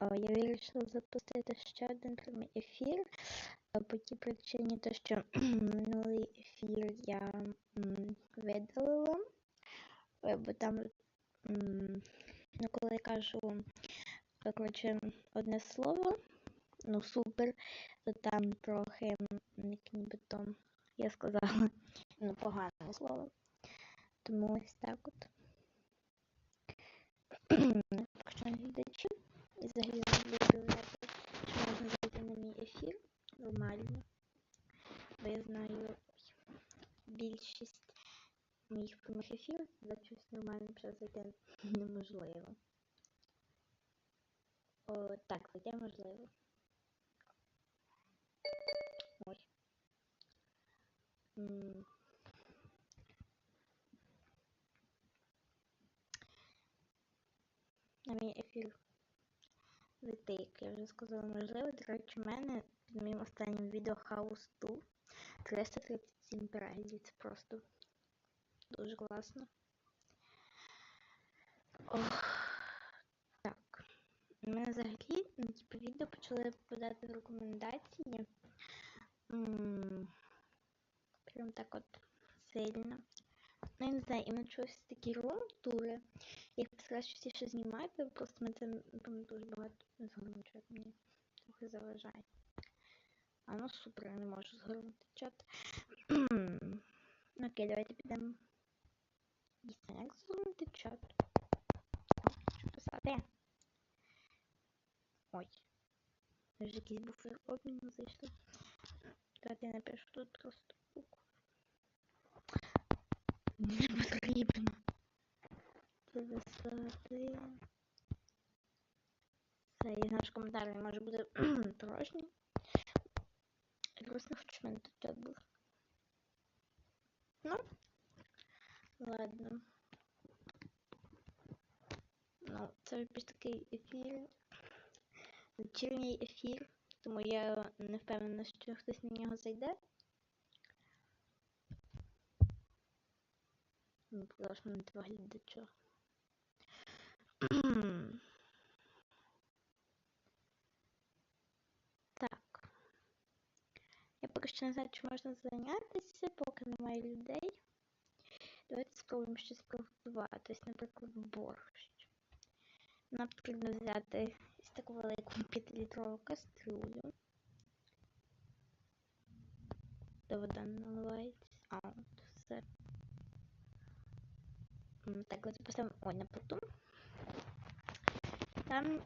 Я вирішила запустити ще один прямий ефір. По тій причині, то що минулий ефір я видалила, е, бо там, ну, коли я кажу, коротше, одне слово, ну супер, то там трохи, як нібито я сказала, ну, погане слово. Тому ось так от. Якщо не глядачі, і взагалі люблю знати, що можна зайти на мій ефір нормально. Бо я знаю більшість моїх прямих ефірів, за щось нормально вже зайти неможливо. О, так, зайти можливо. М. На мій ефір як я вже сказала, можливо. До речі, в мене під моїм останнім відео House 2 337 переглядів. Це просто дуже класно. Ох, так. У мене взагалі ну, типу, відео почали попадати в рекомендації. М, Прям так от сильно. Ну, я не знаю, іменно чогось такі рум-тури. Я їх постараюсь частіше знімати, просто мене це дуже багато згорнучує мені. Трохи заважає. А ну супер, я не можу згорнути чат. Окей, давайте підемо. Дійсно, як згорнути чат? Що писати? Ой. Вже якийсь буфер обміну зайшли. Давайте я напишу тут просто букву. Не потрібно. Це і наш коментар може бути порожній. Просто хочу, мене тут був. Ну, ладно. Ну, це більш такий ефір. Вечірній ефір, тому я не впевнена, що хтось на нього зайде. Ну, просто не два глядача. Так. Я поки що не знаю, чи можна зайнятися, поки немає людей. Давайте спробуємо щось приготувати. Ось, наприклад, борщ. Нам потрібно взяти ось таку велику 5-літрову кастрюлю. Де вода наливається. А, от все. Так, вот поставимо ой, на потом. Там нам